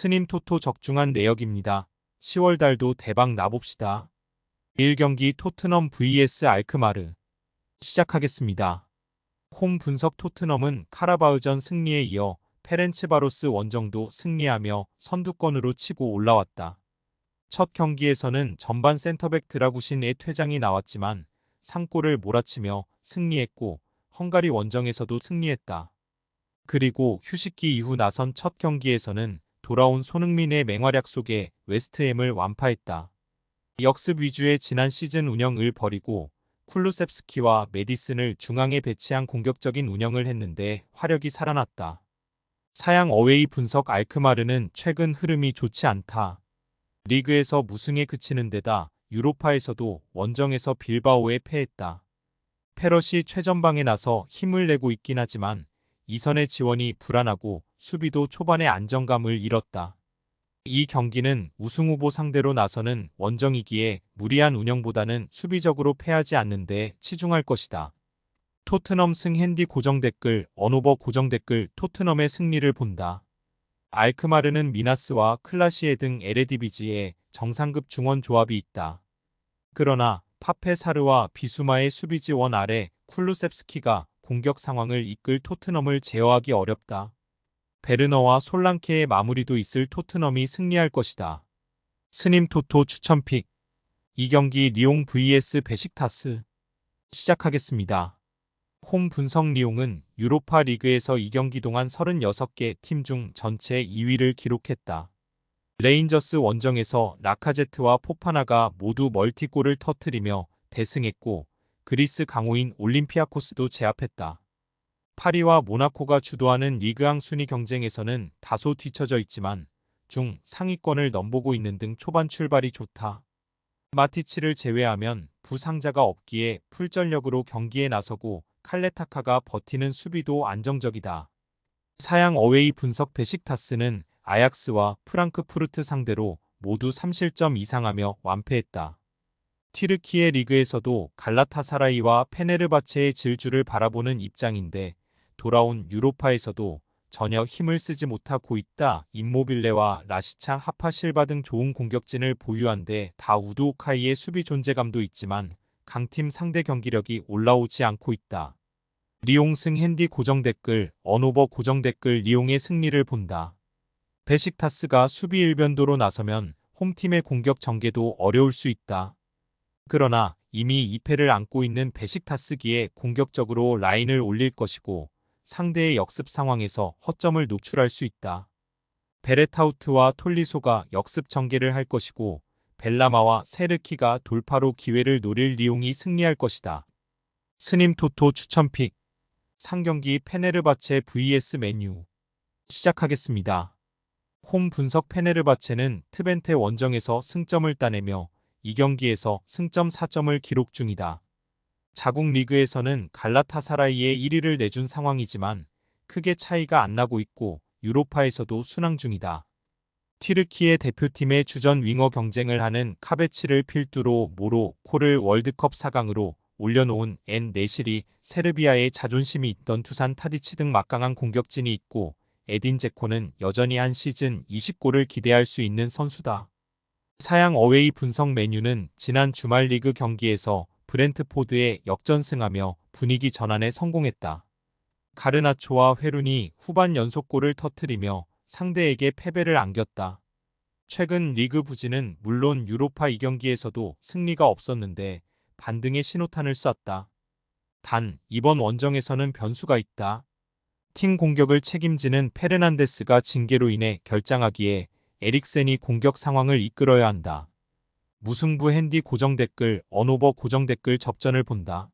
스님 토토 적중한 내역입니다. 10월 달도 대박 나봅시다. 1경기 토트넘 vs 알크마르 시작하겠습니다. 홈 분석 토트넘은 카라바흐전 승리에 이어 페렌츠바로스 원정도 승리하며 선두권으로 치고 올라왔다. 첫 경기에서는 전반 센터백 드라구신의 퇴장이 나왔지만 3골을 몰아치며 승리했고 헝가리 원정에서도 승리했다. 그리고 휴식기 이후 나선 첫 경기에서는 돌아온 손흥민의 맹활약 속에 웨스트햄을 완파했다. 역습 위주의 지난 시즌 운영을 버리고 쿨루셉스키와 메디슨을 중앙에 배치한 공격적인 운영을 했는데 화력이 살아났다. 사양 어웨이 분석 알크마르는 최근 흐름이 좋지 않다. 리그에서 무승에 그치는 데다 유로파에서도 원정에서 빌바오에 패했다. 페럿이 최전방에 나서 힘을 내고 있긴 하지만 이선의 지원이 불안하고 수비도 초반에 안정감을 잃었다. 이 경기는 우승 후보 상대로 나서는 원정이기에 무리한 운영보다는 수비적으로 패하지 않는 데 치중할 것이다. 토트넘 승 핸디 고정 댓글, 언오버 고정 댓글 토트넘의 승리를 본다. 알크마르는 미나스와 클라시에 등 에레디비지에 정상급 중원 조합이 있다. 그러나 파페사르와 비수마의 수비 지원 아래 쿨루셉스키가 공격 상황을 이끌 토트넘을 제어하기 어렵다. 베르너와 솔랑케의 마무리도 있을 토트넘이 승리할 것이다. 스님 토토 추천픽 이 경기 리옹 vs 베식타스 시작하겠습니다. 홈 분석 리옹은 유로파 리그에서 2경기 동안 36개 팀 중 전체 2위를 기록했다. 레인저스 원정에서 라카제트와 포파나가 모두 멀티골을 터트리며 대승했고 그리스 강호인 올림피아코스도 제압했다. 파리와 모나코가 주도하는 리그왕 순위 경쟁에서는 다소 뒤처져 있지만 중 상위권을 넘보고 있는 등 초반 출발이 좋다. 마티치를 제외하면 부상자가 없기에 풀전력으로 경기에 나서고 칼레타카가 버티는 수비도 안정적이다. 사양 어웨이 분석 베식타스는 아약스와 프랑크푸르트 상대로 모두 3실점 이상하며 완패했다. 튀르키예 리그에서도 갈라타사라이와 페네르바체의 질주를 바라보는 입장인데 돌아온 유로파에서도 전혀 힘을 쓰지 못하고 있다. 임모빌레와 라시차 하파실바 등 좋은 공격진을 보유한데 다 우두오카이의 수비 존재감도 있지만 강팀 상대 경기력이 올라오지 않고 있다. 리옹승 핸디 고정 댓글, 언오버 고정 댓글 리옹의 승리를 본다. 베식타스가 수비 일변도로 나서면 홈팀의 공격 전개도 어려울 수 있다. 그러나 이미 2패를 안고 있는 베식타스기에 공격적으로 라인을 올릴 것이고 상대의 역습 상황에서 허점을 노출할 수 있다. 베레타우트와 톨리소가 역습 전개를 할 것이고 벨라마와 세르키가 돌파로 기회를 노릴 리용이 승리할 것이다. 스님 토토 추천픽 상경기 페네르바체 vs 메뉴 시작하겠습니다. 홈 분석 페네르바체는 트벤테 원정에서 승점을 따내며 이 경기에서 승점 4점을 기록 중이다. 자국 리그에서는 갈라타사라이의 1위를 내준 상황이지만 크게 차이가 안 나고 있고 유로파에서도 순항 중이다. 튀르키의 대표팀의 주전 윙어 경쟁을 하는 카베치를 필두로 모로코를 월드컵 4강으로 올려놓은 엔 네실이 세르비아의 자존심이 있던 두산 타디치 등 막강한 공격진이 있고 에딘 제코는 여전히 한 시즌 20골을 기대할 수 있는 선수다. 사양 어웨이 분석 메뉴는 지난 주말 리그 경기에서 브렌트포드에 역전승하며 분위기 전환에 성공했다. 가르나초와 회룬이 후반 연속골을 터트리며 상대에게 패배를 안겼다. 최근 리그 부진은 물론 유로파 2경기에서도 승리가 없었는데 반등의 신호탄을 쐈다. 단 이번 원정에서는 변수가 있다. 팀 공격을 책임지는 페르난데스가 징계로 인해 결장하기에 에릭센이 공격 상황을 이끌어야 한다. 무승부 핸디 고정 댓글, 언오버 고정 댓글 접전을 본다.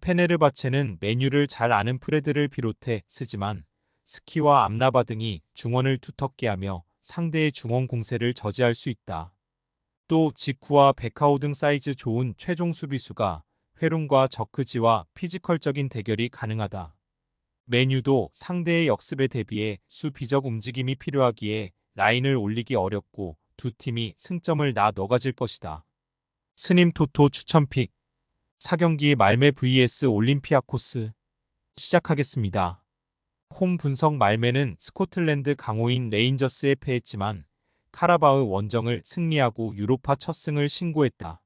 페네르바체는 메뉴를 잘 아는 프레드를 비롯해 쓰지만 스키와 암나바 등이 중원을 두텁게 하며 상대의 중원 공세를 저지할 수 있다. 또 지쿠와 베카오 등 사이즈 좋은 최종 수비수가 회룬과 저크지와 피지컬적인 대결이 가능하다. 메뉴도 상대의 역습에 대비해 수비적 움직임이 필요하기에 라인을 올리기 어렵고 두 팀이 승점을 나 너가질 것이다. 스님 토토 추천픽 4경기 말메 vs 올림피아코스 시작하겠습니다. 홈 분석 말매는 스코틀랜드 강호인 레인저스에 패했지만 카라바흐 원정을 승리하고 유로파 첫 승을 신고했다.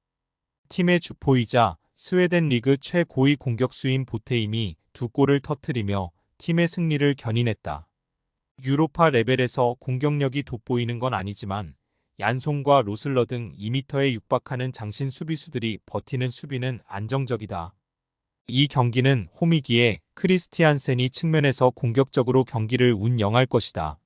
팀의 주포이자 스웨덴 리그 최고위 공격수인 보테임이 두 골을 터뜨리며 팀의 승리를 견인했다. 유로파 레벨에서 공격력이 돋보이는 건 아니지만 얀송과 로슬러 등 2m에 육박하는 장신 수비수들이 버티는 수비는 안정적이다. 이 경기는 홈이기에 크리스티안센이 측면에서 공격적으로 경기를 운영할 것이다.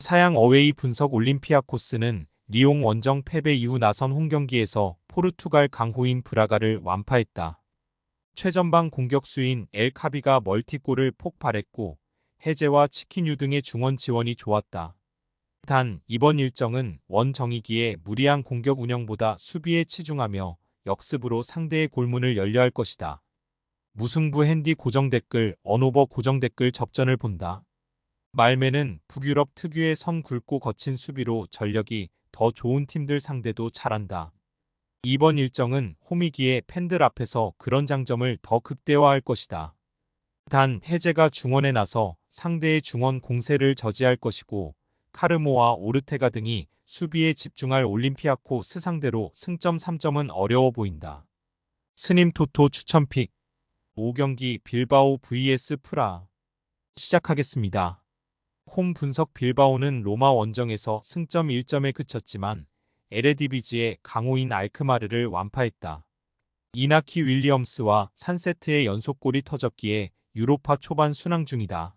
사양 어웨이 분석 올림피아코스는 리옹 원정 패배 이후 나선 홈경기에서 포르투갈 강호인 브라가를 완파했다. 최전방 공격수인 엘 카비가 멀티골을 폭발했고 해제와 치킨유 등의 중원 지원이 좋았다. 단 이번 일정은 원정이기에 무리한 공격 운영보다 수비에 치중하며 역습으로 상대의 골문을 열려할 것이다. 무승부 핸디 고정 댓글 언오버 고정 댓글 접전을 본다. 말매는 북유럽 특유의 선 굵고 거친 수비로 전력이 더 좋은 팀들 상대도 잘한다. 이번 일정은 홈이기에 팬들 앞에서 그런 장점을 더 극대화할 것이다. 단 해제가 중원에 나서 상대의 중원 공세를 저지할 것이고 카르모와 오르테가 등이 수비에 집중할 올림피아코 스 상대로 승점 3점은 어려워 보인다. 스님 토토 추천픽 5경기 빌바오 vs 프라 시작하겠습니다. 홈 분석 빌바오는 로마 원정에서 승점 1점에 그쳤지만 에레디비지의 강호인 알크마르를 완파했다. 이나키 윌리엄스와 3세트의 연속골이 터졌기에 유로파 초반 순항 중이다.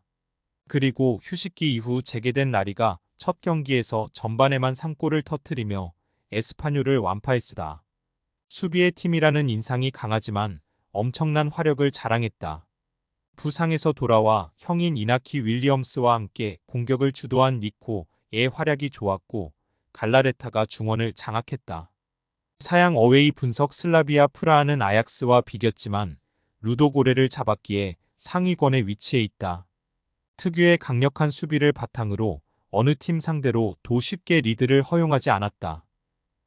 그리고 휴식기 이후 재개된 라리가 첫 경기에서 전반에만 3골을 터뜨리며 에스파뇰을 완파했으다. 수비의 팀이라는 인상이 강하지만 엄청난 화력을 자랑했다. 부상에서 돌아와 형인 이나키 윌리엄스와 함께 공격을 주도한 니코의 활약이 좋았고 갈라레타가 중원을 장악했다. 사양 어웨이 분석 슬라비아 프라하는 아약스와 비겼지만 루도고레를 잡았기에 상위권에 위치해 있다. 특유의 강력한 수비를 바탕으로 어느 팀 상대로 도 쉽게 리드를 허용하지 않았다.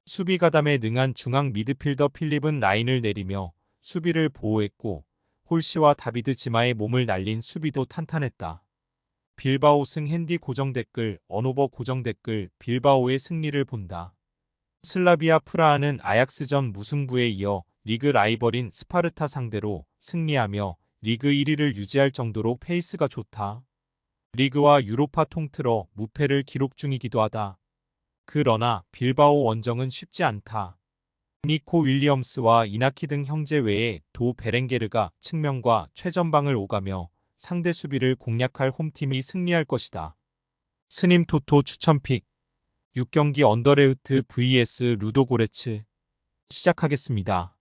수비 가담에 능한 중앙 미드필더 필립은 라인을 내리며 수비를 보호했고 홀시와 다비드 지마의 몸을 날린 수비도 탄탄했다. 빌바오 승 핸디 고정 댓글 언오버 고정 댓글 빌바오의 승리를 본다. 슬라비아 프라하는 아약스전 무승부에 이어 리그 라이벌인 스파르타 상대로 승리하며 리그 1위를 유지할 정도로 페이스가 좋다. 리그와 유로파 통틀어 무패를 기록 중이기도 하다. 그러나 빌바오 원정은 쉽지 않다. 니코 윌리엄스와 이나키 등 형제 외에 도 베렌게르가 측면과 최전방을 오가며 상대 수비를 공략할 홈팀이 승리할 것이다. 스님 토토 추천픽 6경기 언더레우트 vs 루도고레츠 시작하겠습니다.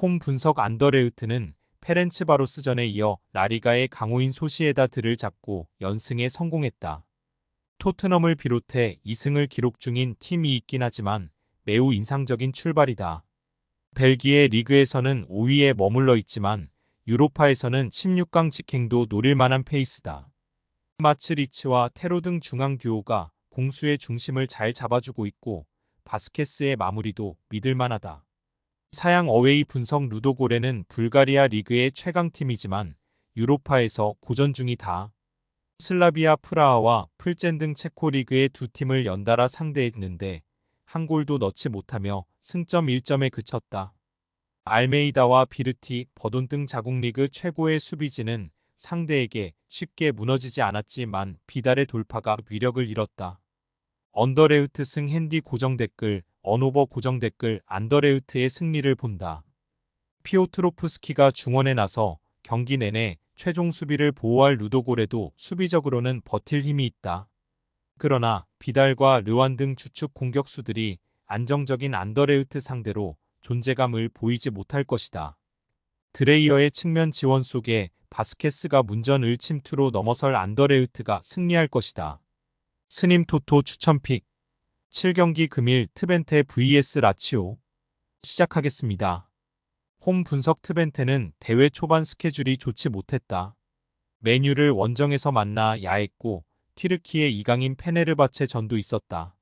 홈 분석 안더레우트는 페렌츠바로스전에 이어 라리가의 강호인 소시에다드를 잡고 연승에 성공했다. 토트넘을 비롯해 2승을 기록 중인 팀이 있긴 하지만 매우 인상적인 출발이다. 벨기에 리그에서는 5위에 머물러 있지만 유로파에서는 16강 직행도 노릴 만한 페이스다. 마츠리츠와 테로 등 중앙 듀오가 공수의 중심을 잘 잡아주고 있고 바스케스의 마무리도 믿을 만하다. 사양 어웨이 분석 루도고레는 불가리아 리그의 최강팀이지만 유로파에서 고전 중이다. 슬라비아 프라하와 풀젠 등 체코 리그의 두 팀을 연달아 상대했는데 한 골도 넣지 못하며 승점 1점에 그쳤다. 알메이다와 비르티, 버돈 등 자국 리그 최고의 수비진은 상대에게 쉽게 무너지지 않았지만 비달의 돌파가 위력을 잃었다. 언더레우트 승 핸디 고정 댓글, 언오버 고정 댓글 안더레우트의 승리를 본다. 피오트로프스키가 중원에 나서 경기 내내 최종 수비를 보호할 루도골에도 수비적으로는 버틸 힘이 있다. 그러나 비달과 르완 등 주축 공격수들이 안정적인 안더레우트 상대로 존재감을 보이지 못할 것이다. 드레이어의 측면 지원 속에 바스케스가 문전 을 침투로 넘어설 안더레우트가 승리할 것이다. 스님 토토 추천픽 7경기 금일 트벤테 vs 라치오 시작하겠습니다. 홈 분석 트벤테는 대회 초반 스케줄이 좋지 못했다. 메뉴를 원정에서 만나 야했고 튀르키의 이강인 페네르바체 전도 있었다.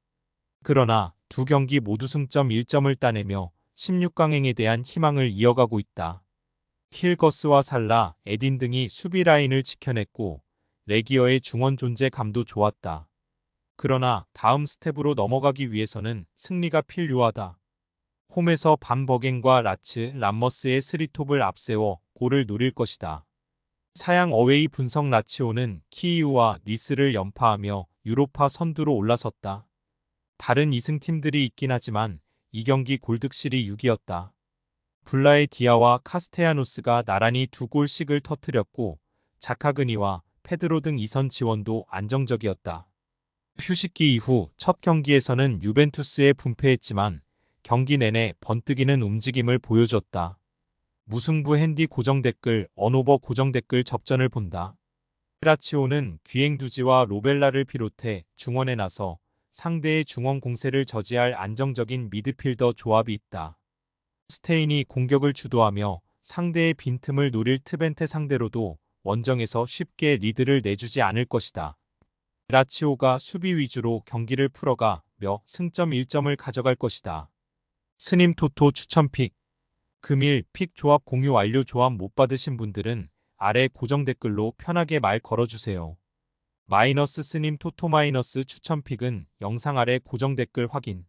그러나 두 경기 모두 승점 1점을 따내며 16강행에 대한 희망을 이어가고 있다. 힐거스와 살라, 에딘 등이 수비 라인을 지켜냈고 레기어의 중원 존재감도 좋았다. 그러나 다음 스텝으로 넘어가기 위해서는 승리가 필요하다. 홈에서 반 버겐과 라츠, 람머스의 스리톱을 앞세워 골을 노릴 것이다. 사양 어웨이 분석 라치오는 키이우와 니스를 연파하며 유로파 선두로 올라섰다. 다른 2승 팀들이 있긴 하지만 이 경기 골득실이 6이었다. 블라의 디아와 카스테야노스가 나란히 두 골씩을 터뜨렸고 자카그니와 페드로 등 이선 지원도 안정적이었다. 휴식기 이후 첫 경기에서는 유벤투스에 분패했지만 경기 내내 번뜩이는 움직임을 보여줬다. 무승부 핸디 고정 댓글, 언오버 고정 댓글 접전을 본다. 라치오는 귀행두지와 로벨라를 비롯해 중원에 나서 상대의 중원 공세를 저지할 안정적인 미드필더 조합이 있다. 스테인이 공격을 주도하며 상대의 빈틈을 노릴 트벤테 상대로도 원정에서 쉽게 리드를 내주지 않을 것이다. 라치오가 수비 위주로 경기를 풀어가며 승점 1점을 가져갈 것이다. 스님 토토 추천 픽 금일 픽 조합 공유 완료 조합 못 받으신 분들은 아래 고정 댓글로 편하게 말 걸어주세요. 마이너스 스님 토토 마이너스 추천 픽은 영상 아래 고정 댓글 확인